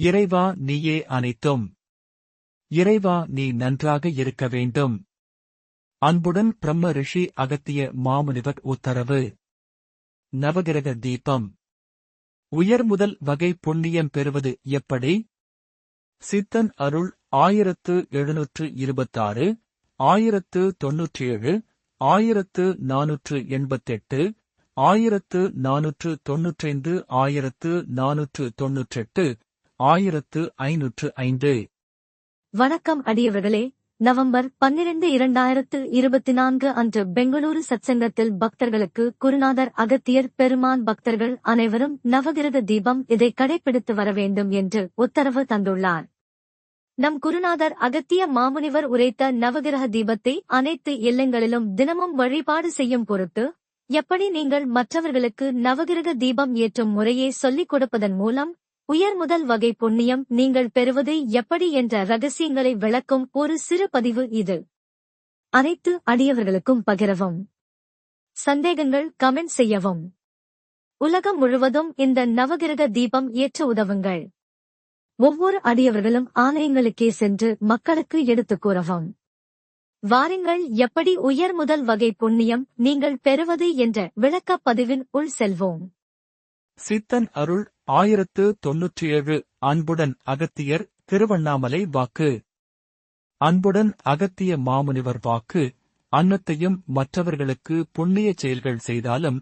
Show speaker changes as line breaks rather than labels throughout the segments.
இறைவா நீயே அனைத்தும். இறைவா நீ நன்றாக இருக்க வேண்டும். அன்புடன் பிரம்ம ரிஷி அகத்திய மாமுனிவர் உத்தரவு. நவகிரக தீபம். உயர் முதல் வகை புண்ணியம் பெறுவது எப்படி? சித்தன் அருள் ஆயிரத்து எழுநூற்று இருபத்தாறு ஆயிரத்து தொன்னூற்றி ஏழு ஆயிரத்து நானூற்று எண்பத்தெட்டு ஆயிரத்து நானூற்று தொன்னூற்றைந்து ஆயிரத்து நானூற்று தொன்னூற்றெட்டு ஆயிரத்து ஐநூற்று ஐந்து.
வணக்கம் அடியவர்களே நவம்பர் பன்னிரண்டு இரண்டாயிரத்து இருபத்தி நான்கு அன்று பெங்களூரு சத்சங்கத்தில் பக்தர்களுக்கு குருநாதர் அகத்தியர் பெருமான் பக்தர்கள் அனைவரும் நவகிரக தீபம் இதை கடைபிடித்து வர வேண்டும் என்று உத்தரவு தந்துள்ளார். நம் குருநாதர் அகத்திய மாமுனிவர் உரைத்த நவகிரக தீபத்தை அனைத்து இல்லங்களிலும் தினமும் வழிபாடு செய்யும் பொருட்டு எப்படி நீங்கள் மற்றவர்களுக்கு நவகிரக தீபம் ஏற்றும் முறையை சொல்லிக் கொடுப்பதன் மூலம் உயர் முதல் வகை புண்ணியம் நீங்கள் பெறுவது எப்படி என்ற ரகசியங்களை விளக்கும் ஒரு சிறு பதிவு இது. அனைத்து அடியவர்களுக்கும் பகிரவும். சந்தேகங்கள் கமெண்ட் செய்யவும். உலகம் முழுவதும் இந்த நவகிரக தீபம் ஏற்ற உதவுங்கள். ஒவ்வொரு அடியவர்களும் ஆலயங்களுக்கே சென்று மக்களுக்கு எடுத்துக் கூறவும். வாருங்கள் எப்படி உயர் முதல் வகை புண்ணியம் நீங்கள் பெறுவது என்ற விளக்கப் பதிவின் உள் செல்வோம்.
சித்தன் அருள் ஆயிரத்து தொன்னூற்றி ஏழு அன்புடன் அகத்தியர் திருவண்ணாமலை வாக்கு. அன்புடன் அகத்திய மாமுனிவர் வாக்கு. அன்னத்தையும் மற்றவர்களுக்கு புண்ணிய செயல்கள் செய்தாலும்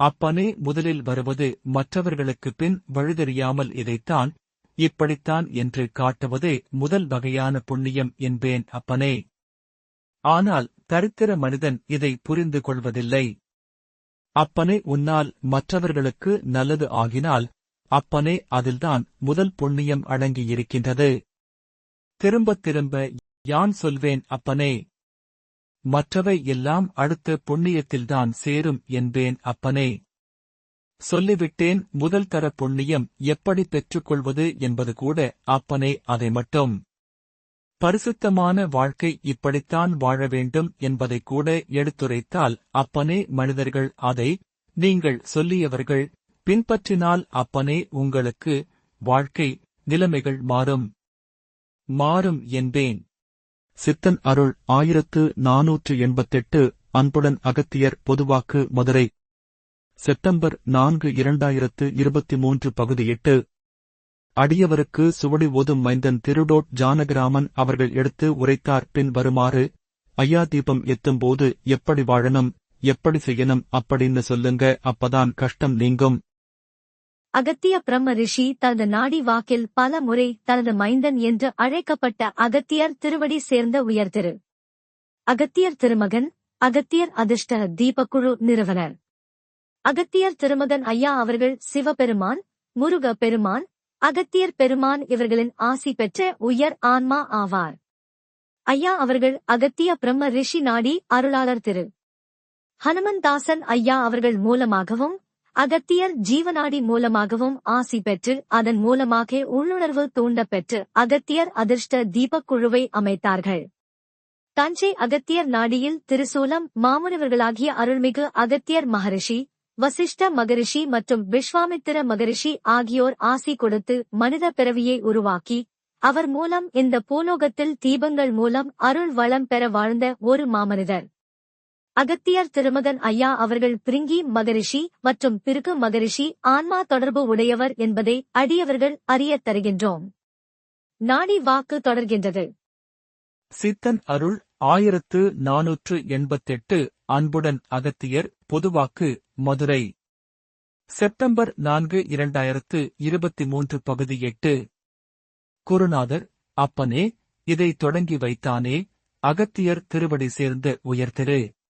அப்பனே முதலில் வருவது மற்றவர்களுக்கு பின் வழுதெறியாமல் இதைத்தான் இப்படித்தான் என்று காட்டுவதே முதல் வகையான புண்ணியம் என்பேன் அப்பனே. ஆனால் தரித்திர மனிதன் இதை புரிந்து கொள்வதில்லை. அப்பனே உன்னால் மற்றவர்களுக்கு நல்லது ஆகினால் அப்பனே அதில்தான் முதல் புண்ணியம் அடங்கியிருக்கின்றது. திரும்பத் திரும்ப யான் சொல்வேன் அப்பனே மற்றவை எல்லாம் அடுத்த புண்ணியத்தில்தான் சேரும் என்பேன் அப்பனே. சொல்லிவிட்டேன் முதல் தர புண்ணியம் எப்படி பெற்றுக்கொள்வது என்பது கூட அப்பனே அதை மட்டும். பரிசுத்தமான வாழ்க்கை இப்படித்தான் வாழ வேண்டும் என்பதை கூட எடுத்துரைத்தால் அப்பனே மனிதர்கள் அதை நீங்கள் சொல்லியவர்கள் பின்பற்றினால் அப்பனே உங்களுக்கு வாழ்க்கை நிலைமைகள் மாறும். மாறும் என்பேன். சித்தன் அருள் ஆயிரத்து நாநூற்று எண்பத்தெட்டு அன்புடன் அகத்தியர் பொதுவாக்கு மதுரை. செப்டம்பர் நான்கு இரண்டாயிரத்து இருபத்தி மூன்று பகுதி எட்டு. அடியவருக்கு சுவடி ஓதும் மைந்தன் திருடோட் ஜானகிராமன் அவர்கள் எடுத்து உரைத்தார் பின் வருமாறு ஐயா தீபம் எத்தும்போது எப்படி வாழணும் எப்படி செய்யணும் அப்படின்னு சொல்லுங்க அப்பதான் கஷ்டம் நீங்கும்.
அகத்திய பிரம்ம ரிஷி தனது நாடி வாக்கில் பல முறை தனது மைந்தன் என்று அழைக்கப்பட்ட அகத்தியர் திருவடி சேர்ந்த உயர்திரு. அகத்தியர் திருமகன் அகத்தியர் அதிர்ஷ்ட தீபக்குழு நிறுவனர். அகத்தியர் திருமகன் ஐயா அவர்கள் சிவபெருமான் முருக பெருமான் அகத்தியர் பெருமான் இவர்களின் ஆசி பெற்ற உயர் ஆன்மா ஆவார். ஐயா அவர்கள் அகத்திய பிரம்ம ரிஷி நாடி அருளாளர் திரு. ஹனுமந்தாசன் ஐயா அவர்கள் மூலமாகவும் அகத்தியர் ஜீவநாடி மூலமாகவும் ஆசி பெற்று அதன் மூலமாக உள்ளுணர்வு தூண்டப்பெற்று அகத்தியர் அதிர்ஷ்ட தீபக் குழுவை அமைத்தார்கள். தஞ்சை அகத்தியர் நாடியில் திருசூலம் மாமுனிவர்களாகிய அருள்மிகு அகத்தியர் மகரிஷி வசிஷ்ட மகரிஷி மற்றும் விஸ்வாமித்திர மகரிஷி ஆகியோர் ஆசி கொடுத்து மனித பிறவியை உருவாக்கி அவர் மூலம் இந்த பூலோகத்தில் தீபங்கள் மூலம் அருள் வளம் பெற வாழ்ந்த ஒரு மாமனிதர். அகத்தியர் திருமகன் ஐயா அவர்கள் பிரிங்கி மகரிஷி மற்றும் பிருகு மகரிஷி ஆன்மா தொடர்பு உடையவர் என்பதை அடியவர்கள் அறியத் தருகின்றோம். நாடி வாக்கு தொடர்கின்றது.
சித்தன் அருள் ஆயிரத்து நாநூற்று எண்பத்தெட்டு அன்புடன் அகத்தியர் பொதுவாக்கு மதுரை. செப்டம்பர் நான்கு இரண்டாயிரத்து இருபத்தி மூன்று பகுதி எட்டு. குருநாதர் அப்பனே இதை தொடங்கி வைத்தானே அகத்தியர் திருவடி சேர்ந்த உயர்திரு.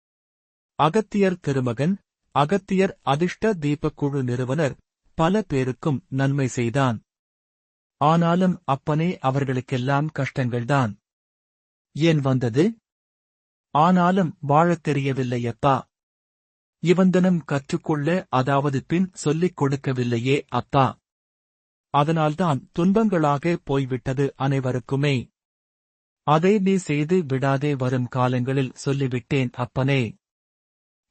அகத்தியர் திருமகன் அகத்தியர் அதிர்ஷ்ட தீபக்குழு நிறுவனர் பல பேருக்கும் நன்மை செய்தான். ஆனாலும் அப்பனே அவர்களுக்கெல்லாம் கஷ்டங்கள்தான். ஏன் வந்தது? ஆனாலும் வாழத் தெரியவில்லையப்பா. இவந்தனம் கற்றுக்கொள்ள அதாவது பின் சொல்லிக் கொடுக்கவில்லையே அப்பா. அதனால்தான் துன்பங்களாக போய்விட்டது அனைவருக்குமே. அதை நீ செய்து விடாதே வரும் காலங்களில் சொல்லிவிட்டேன் அப்பனே.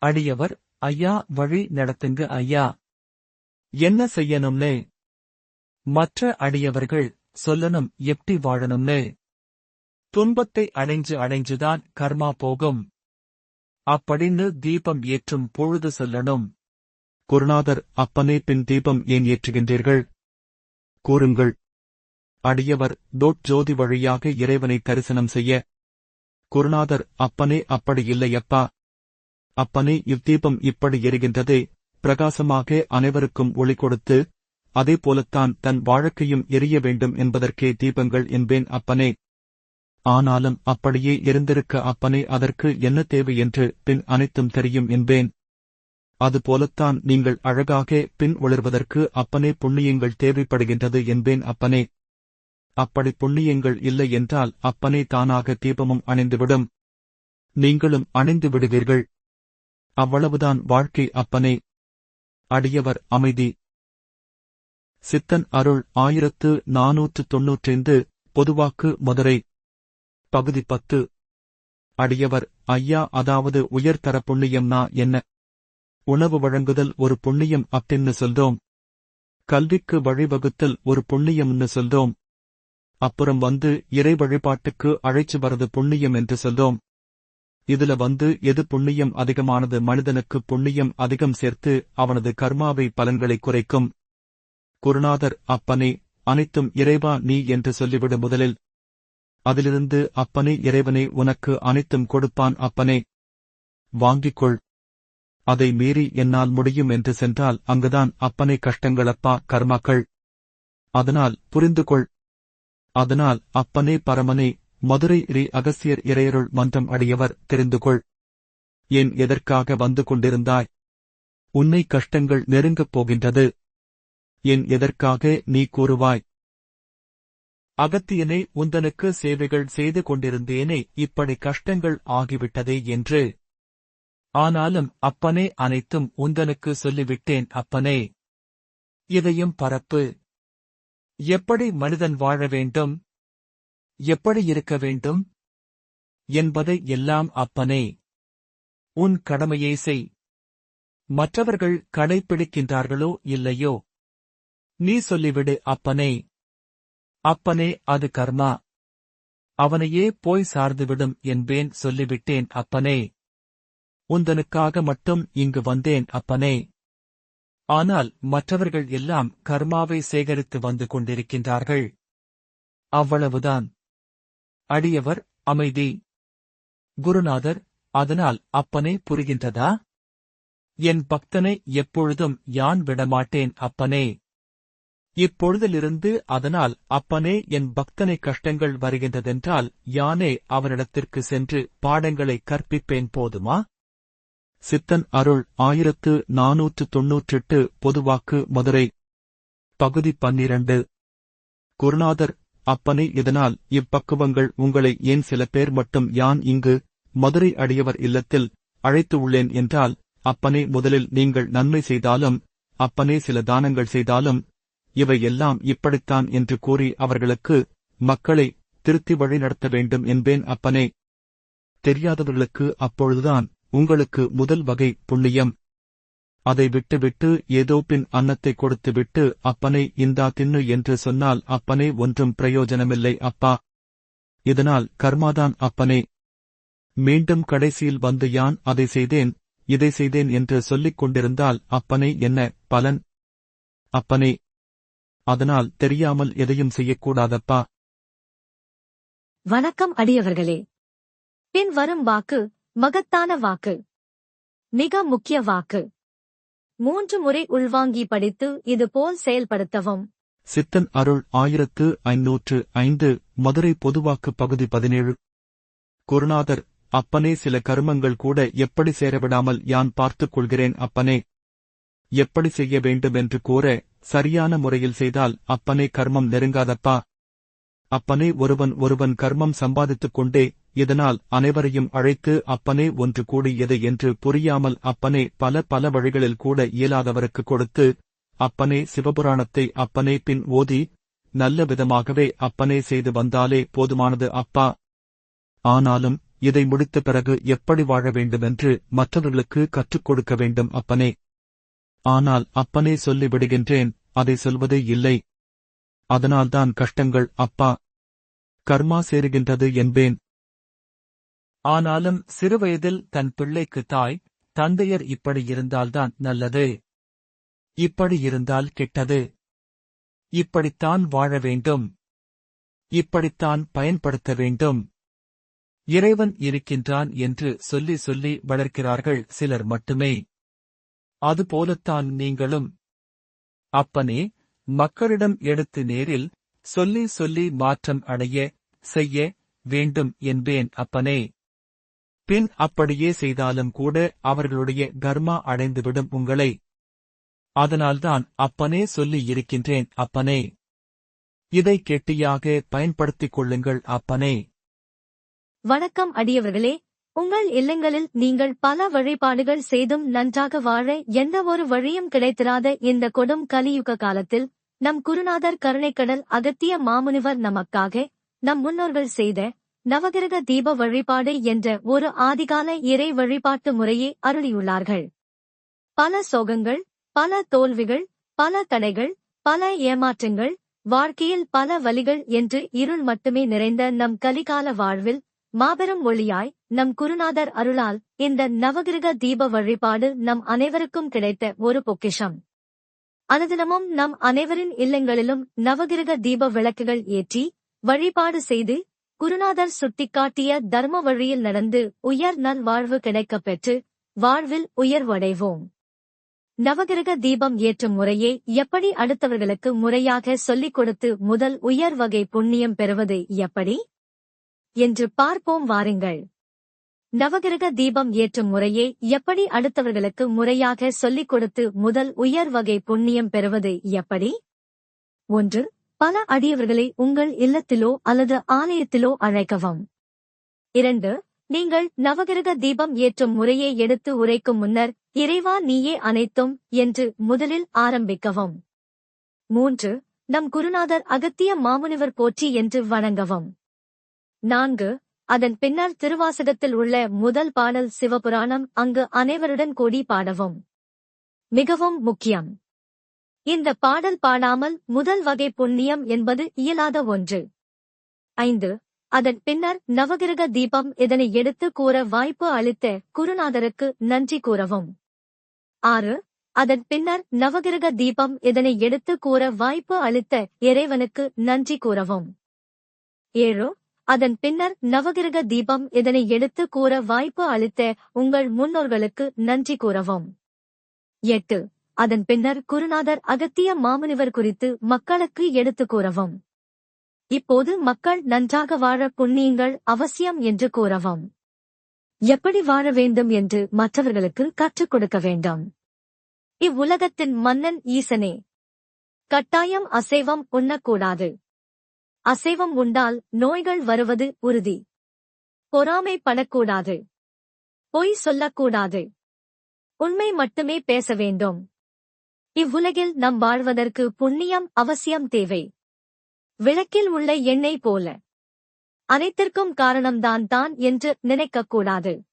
அடியவர் ஐயா வழி நடத்துங்க ஐயா. என்ன செய்யணும்னே?
மற்ற அடியவர்கள் சொல்லணும் எப்படி வாழணும்னு? துன்பத்தை அடைஞ்சு அடைஞ்சுதான் கர்மா போகும். அப்படின்னு தீபம் ஏற்றும் பொழுது சொல்லணும்.
குருநாதர் அப்பனே பின் தீபம் ஏன் ஏற்றுகின்றீர்கள்? கூறுங்கள். அடியவர் தோட் ஜோதி வழியாக இறைவனை தரிசனம் செய்ய. குருநாதர் அப்பனே அப்படி இல்லையப்பா. அப்பனே இவ்தீபம் இப்படி எரிகின்றதே. பிரகாசமாக அனைவருக்கும் ஒளி கொடுத்து அதே போலத்தான் தன் வாழ்க்கையும் எரிய வேண்டும் என்பதற்கே தீபங்கள் என்பேன் அப்பனே. ஆனாலும் அப்படியே எரிந்திருக்க அப்பனே அதற்கு என்ன தேவை என்று பின் அனைத்தும் தெரியும் என்பேன். அதுபோலத்தான் நீங்கள் அழகாக பின் ஒளிர்வதற்கு அப்பனே புண்ணியங்கள் தேவைப்படுகின்றது என்பேன் அப்பனே. அப்படி புண்ணியங்கள் இல்லை என்றால் அப்பனே தானாக தீபமும் அணிந்துவிடும். நீங்களும் அணிந்து விடுவீர்கள். அவ்வளவுதான் வாழ்க்கை அப்பனே. அடியவர் அமைதி. சித்தன் அருள் ஆயிரத்து நாநூற்று தொன்னூற்றைந்து பொதுவாக்கு மதுரை. பகுதி பத்து. அடியவர் ஐயா அதாவது உயர்தர புண்ணியம்னா என்ன? உணவு வழங்குதல் ஒரு புண்ணியம் அப்படின்னு சொல்றோம் கல்விக்கு வழிவகுத்தல் ஒரு புண்ணியம்னு சொல்றோம் அப்புறம் வந்து இறை வழிபாட்டுக்கு அழைச்சு வரது புண்ணியம் என்று சொல்றோம் இதுல வந்து எது புண்ணியம் அதிகமானது மனிதனுக்கு புண்ணியம் அதிகம் சேர்த்து அவனது கர்மாவை பலன்களை குறைக்கும். குருநாதர் அப்பனே அனைத்தும் இறைவா நீ என்று சொல்லிவிடு முதலில். அதிலிருந்து அப்பனே இறைவனே உனக்கு அனைத்தும் கொடுப்பான் அப்பனே. வாங்கிக்கொள். அதை மீறி என்னால் முடியும் என்று சென்றால் அங்குதான் அப்பனே கஷ்டங்களப்பா கர்மாக்கள். அதனால் புரிந்து கொள் அதனால் அப்பனே பரமனே மதுரை ரீ அகசியர் இறையருள் மன்றம் அடியவர் தெரிந்து கொள் ஏன் எதற்காக வந்து கொண்டிருந்தாய்? உன்னை கஷ்டங்கள் நெருங்கப் போகின்றது. என் எதற்காக நீ கூறுவாய்?
அகத்தியனை உந்தனுக்கு சேவைகள் செய்து கொண்டிருந்தேனே இப்படி கஷ்டங்கள் ஆகிவிட்டதே என்று. ஆனாலும் அப்பனே அனைத்தும் உந்தனுக்கு சொல்லிவிட்டேன் அப்பனே. இதையும் பரப்பு. எப்படி மனிதன் வாழ வேண்டும்? எப்படி இருக்க வேண்டும்? என்பதை எல்லாம் அப்பனே. உன் கடமையை செய். மற்றவர்கள் கடைப்பிடிக்கின்றார்களோ இல்லையோ? நீ சொல்லிவிடு அப்பனே. அப்பனே அது கர்மா. அவனையே போய் சார்ந்துவிடும் என்பேன் சொல்லிவிட்டேன் அப்பனே. உந்தனுக்காக மட்டும் இங்கு வந்தேன் அப்பனே. ஆனால் மற்றவர்கள் எல்லாம் கர்மாவை சேகரித்து வந்து கொண்டிருக்கின்றார்கள். அவ்வளவுதான். அடியவர் அமைதி. குருநாதர் அதனால் அப்பனே புரிகின்றதா? என் பக்தனை எப்பொழுதும் யான் விடமாட்டேன் அப்பனே? இப்பொழுதிலிருந்து அதனால் அப்பனே என் பக்தனை கஷ்டங்கள் வருகின்றதென்றால் யானே அவனிடத்திற்கு சென்று பாடங்களை கற்பிப்பேன் போதுமா? சித்தன் அருள் ஆயிரத்து நாநூற்று தொன்னூற்றெட்டு பொதுவாக்கு மதுரை பகுதி பன்னிரண்டு. குருநாதர் அப்பனே இதனால் இப்பக்குவங்கள் உங்களை ஏன் சில பேர் மட்டும் யான் இங்கு மதுரை அடியவர் இல்லத்தில் அழைத்து உள்ளேன் என்றால் அப்பனே முதலில் நீங்கள் நன்மை செய்தாலும் அப்பனே சில தானங்கள் செய்தாலும் இவை எல்லாம் இப்படித்தான் என்று கூறி அவர்களுக்கு மக்களை திருத்தி வழி நடத்த வேண்டும் என்பேன் அப்பனே. தெரியாதவர்களுக்கு அப்பொழுதுதான் உங்களுக்கு முதல் வகை புண்ணியம் அதை விட்டுவிட்டு ஏதோ பின் அன்னத்தை கொடுத்துவிட்டு அப்பனை இந்தா தின்னு என்று சொன்னால் அப்பனே ஒன்றும் பிரயோஜனமில்லை அப்பா. இதனால் கர்மாதான் அப்பனே. மீண்டும் கடைசியில் வந்து யான் அதை செய்தேன் இதை செய்தேன் என்று சொல்லிக் கொண்டிருந்தால் அப்பனை என்ன பலன்? அப்பனே. அதனால் தெரியாமல் எதையும் செய்யக்கூடாதப்பா.
வணக்கம் அடியவர்களே. பின் வரும் வாக்கு மகத்தான வாக்கு. மிக முக்கிய வாக்கு. மூன்று முறை உள்வாங்கி படித்து இதுபோல் செயல்படுத்தவும்.
சித்தன் அருள் ஆயிரத்து ஐநூற்று ஐந்து மதுரை பொதுவாக்கு பகுதி பதினேழு. குருநாதர் அப்பனே சில கருமங்கள் கூட எப்படி சேரவிடாமல் யான் பார்த்துக் கொள்கிறேன் அப்பனே. எப்படி செய்ய வேண்டும் என்று கூற சரியான முறையில் செய்தால் அப்பனே கர்மம் நெருங்காதப்பா. அப்பனே ஒருவன் ஒருவன் கர்மம் சம்பாதித்துக் கொண்டே இதனால் அனைவரையும் அழைத்து அப்பனே ஒன்று கூடியது என்று புரியாமல் அப்பனே பல பல வழிகளில் கூட இயலாதவருக்கு கொடுத்து அப்பனே சிவபுராணத்தை அப்பனே பின் ஓதி நல்ல விதமாகவே அப்பனே செய்து வந்தாலே போதுமானது அப்பா. ஆனாலும் இதை முடித்த பிறகு எப்படி வாழ வேண்டுமென்று மற்றவர்களுக்கு கற்றுக் கொடுக்க வேண்டும் அப்பனே. ஆனால் அப்பனே சொல்லிவிடுகின்றேன் அதை சொல்வதே இல்லை.
அதனால்தான் கஷ்டங்கள் அப்பா. கர்மா சேருகின்றது என்பேன்.
ஆனாலும் சிறுவயதில் தன் பிள்ளைக்கு தாய் தந்தையர் இப்படி இருந்தால்தான் நல்லது. இப்படி இருந்தால் கெட்டது. இப்படித்தான் வாழ வேண்டும். இப்படித்தான் பயன்படுத்த வேண்டும். இறைவன் இருக்கின்றான் என்று சொல்லி சொல்லி வளர்க்கிறார்கள் சிலர் மட்டுமே. அதுபோலத்தான் நீங்களும். அப்பனே மக்களிடம் எடுத்து நேரில் சொல்லி சொல்லி மாற்றம் அடைய செய்ய வேண்டும் என்பேன் அப்பனே. பின் அப்படியே செய்தாலும் கூட அவர்களுடைய கர்மா அடைந்துவிடும் உங்களை. அதனால்தான் அப்பனே சொல்லி இருக்கின்றேன் அப்பனே. இதை கெட்டியாக பயன்படுத்திக் கொள்ளுங்கள் அப்பனே.
வணக்கம் அடியவர்களே உங்கள் இல்லங்களில் நீங்கள் பல வழிபாடுகள் செய்தும் நன்றாக வாழ எந்த ஒரு வழியும் கிடைத்திராத இந்த கொடும் கலியுக காலத்தில் நம் குருநாதர் கருணைக்கடல் அகத்திய மாமுனிவர் நமக்காக நம் முன்னோர்கள் செய்த நவகிரக தீப வழிபாடு என்ற ஒரு ஆதிகால இறை வழிபாட்டு முறையை அருளியுள்ளார்கள். பல சோகங்கள் பல தோல்விகள் பல தடைகள் பல ஏமாற்றங்கள் வாழ்க்கையில் பல வலிகள் என்று இருள் மட்டுமே நிறைந்த நம் கலிகால வாழ்வில் மாபெரும் ஒளியாய் நம் குருநாதர் அருளால் இந்த நவகிரக தீப வழிபாடு நம் அனைவருக்கும் கிடைத்த ஒரு பொக்கிஷம். அனுதினமும் நம் அனைவரின் இல்லங்களிலும் நவகிரக தீப விளக்குகள் ஏற்றி வழிபாடு செய்து குருநாதர் சுட்டிக்காட்டிய தர்ம வழியில் நடந்து உயர் நல் வாழ்வு கிடைக்கப் பெற்று வாழ்வில் உயர்வடைவோம். நவகிரக தீபம் ஏற்றும் முறையை எப்படி அடுத்தவர்களுக்கு முறையாக சொல்லிக் கொடுத்து முதல் உயர் வகை புண்ணியம் பெறுவது எப்படி? என்று பார்ப்போம் வாருங்கள். நவகிரக தீபம் ஏற்றும் முறையை எப்படி அடுத்தவர்களுக்கு முறையாக சொல்லிக் கொடுத்து முதல் உயர் வகை புண்ணியம் பெறுவது எப்படி? ஒன்று பல அடியவர்களை உங்கள் இல்லத்திலோ அல்லது ஆலயத்திலோ அழைக்கவும். இரண்டு நீங்கள் நவகிரக தீபம் ஏற்றும் முறையை எடுத்து உரைக்கும் முன்னர் இறைவா நீயே அனைத்தும் என்று முதலில் ஆரம்பிக்கவும். மூன்று நம் குருநாதர் அகத்திய மாமுனிவர் போற்றி என்று வணங்கவும். நான்கு அதன் பின்னர் திருவாசகத்தில் உள்ள முதல் பாடல் சிவபுராணம் அங்கு அனைவருடன் கூடி பாடவும். மிகவும் முக்கியம். இந்த பாடல் பாடாமல் முதல் வகை புண்ணியம் என்பது இயலாத ஒன்று. ஐந்து. அதன் பின்னர் நவகிரக தீபம் இதனை எடுத்து கூற வாய்ப்பு அளித்த குருநாதருக்கு நன்றி கூறவும். ஆறு. அதன் பின்னர் நவகிரக தீபம் இதனை எடுத்து கூற வாய்ப்பு அளித்த இறைவனுக்கு நன்றி கூறவும். ஏழு. அதன் பின்னர் நவகிரக தீபம் இதனை எடுத்து கூற வாய்ப்பு அளித்த உங்கள் முன்னோர்களுக்கு நன்றி கூறவும். எட்டு. அதன் பின்னர் குருநாதர் அகத்திய மாமுனிவர் குறித்து மக்களுக்கு எடுத்து கூறவும். இப்போது மக்கள் நன்றாக வாழ புண்ணியங்கள் அவசியம் என்று கூறவும். எப்படி வாழ வேண்டும் என்று மற்றவர்களுக்கு கற்றுக் கொடுக்க வேண்டும். இவ்வுலகத்தின் மன்னன் ஈசனே. கட்டாயம் அசைவம் உண்ணக்கூடாது. அசைவம் உண்டால் நோய்கள் வருவது உறுதி. பொறாமைப்படக்கூடாது. பொய் சொல்லக்கூடாது. உண்மை மட்டுமே பேச வேண்டும். இவ்வுலகில் நம் வாழ்வதற்கு புண்ணியம் அவசியம் தேவை. விளக்கில் உள்ள எண்ணெய் போல. அனைத்திற்கும் காரணம்தான் தான் என்று நினைக்கக்கூடாது.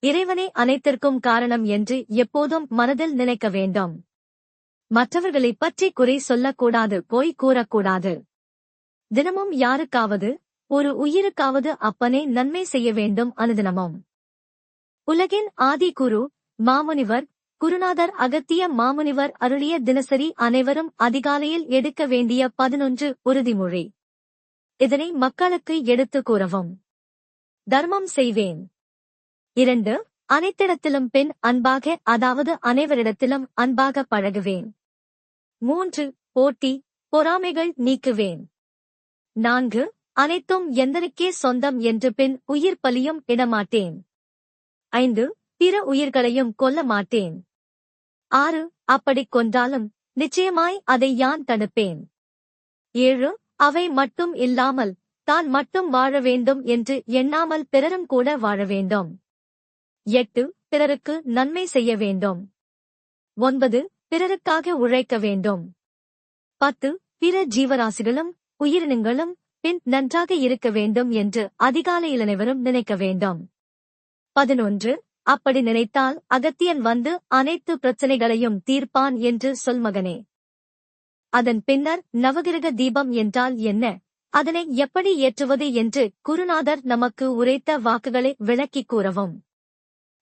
இறைவனே அனைத்திற்கும் காரணம் என்று எப்போதும் மனதில் நினைக்க வேண்டும். மற்றவர்களைப் பற்றி குறை சொல்லக்கூடாது போய் கூறக்கூடாது. தினமும் யாருக்காவது ஒரு உயிருக்காவது அப்பனே நன்மை செய்ய வேண்டும் அனுதினமும். உலகின் ஆதி குரு மாமுனிவர் குருநாதர் அகத்திய மாமுனிவர் அருளிய தினசரி அனைவரும் அதிகாலையில் எடுக்க வேண்டிய பதினொன்று உறுதிமொழி. இதனை மக்களுக்கு எடுத்து கூறவும். தர்மம் செய்வேன். இரண்டு அனைத்திடத்திலும் பெண் அன்பாக அதாவது அனைவரிடத்திலும் அன்பாக பழகுவேன். மூன்று போட்டி பொறாமைகள் நீக்குவேன். நான்கு அனைத்தும் எந்தனுக்கே சொந்தம் என்று பின் உயிர் பலியும் இடமாட்டேன். ஐந்து பிற உயிர்களையும் கொல்ல மாட்டேன். ஆறு அப்படிக் கொன்றாலும் நிச்சயமாய் அதை யான் தடுப்பேன்? ஏழு அவை மட்டும் இல்லாமல் தான் மட்டும் வாழ வேண்டும் என்று எண்ணாமல் பிறரும் கூட வாழ வேண்டும். எட்டு பிறருக்கு நன்மை செய்ய வேண்டும். ஒன்பது பிறருக்காக உழைக்க வேண்டும். பத்து பிற ஜீவராசிகளும் உயிரினங்களும் பின் நன்றாக இருக்க வேண்டும் என்று அதிகாலையில் அனைவரும் நினைக்க வேண்டும். பதினொன்று அப்படி நினைத்தால் அகத்தியன் வந்து அனைத்து பிரச்சனைகளையும் தீர்ப்பான் என்று சொல் மகனே. அதன் பின்னர் நவகிரக தீபம் என்றால் என்ன? அதனை எப்படி ஏற்றுவது என்று குருநாதர் நமக்கு உரைத்த வாக்குகளை விளக்கிக் கூறவும்.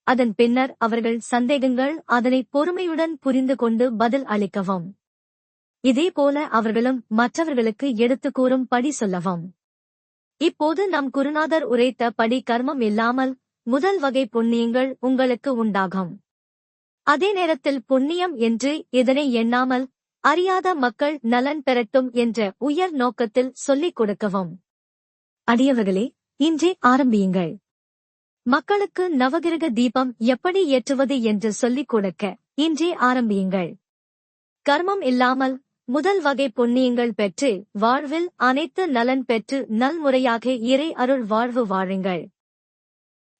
அதன் பின்னர் அவர்கள் சந்தேகங்கள் அதனை பொறுமையுடன் புரிந்து கொண்டு பதில் அளிக்கவும். இதேபோல அவர்களும் மற்றவர்களுக்கு எடுத்துக் கூறும் படி சொல்லவும். இப்போது நம் குருநாதர் உரைத்த படி கர்மம் இல்லாமல் முதல் வகை புண்ணியங்கள் உங்களுக்கு உண்டாகும். அதே நேரத்தில் புண்ணியம் என்று இதனை எண்ணாமல் அறியாத மக்கள் நலன் பெறட்டும் என்ற உயர் நோக்கத்தில் சொல்லிக் கொடுக்கவும். அடியவர்களே இன்றே ஆரம்பியுங்கள். மக்களுக்கு நவகிரக தீபம் எப்படி ஏற்றுவது என்று சொல்லிக் கொடுக்க இன்றே ஆரம்பியுங்கள். கர்மம் இல்லாமல் முதல் வகை புண்ணியங்கள் பெற்று வாழ்வில் அனைத்து நலன் பெற்று நல்முறையாக இறை அருள் வாழ்வு வாழுங்கள்.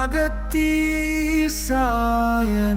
Bhagati Saya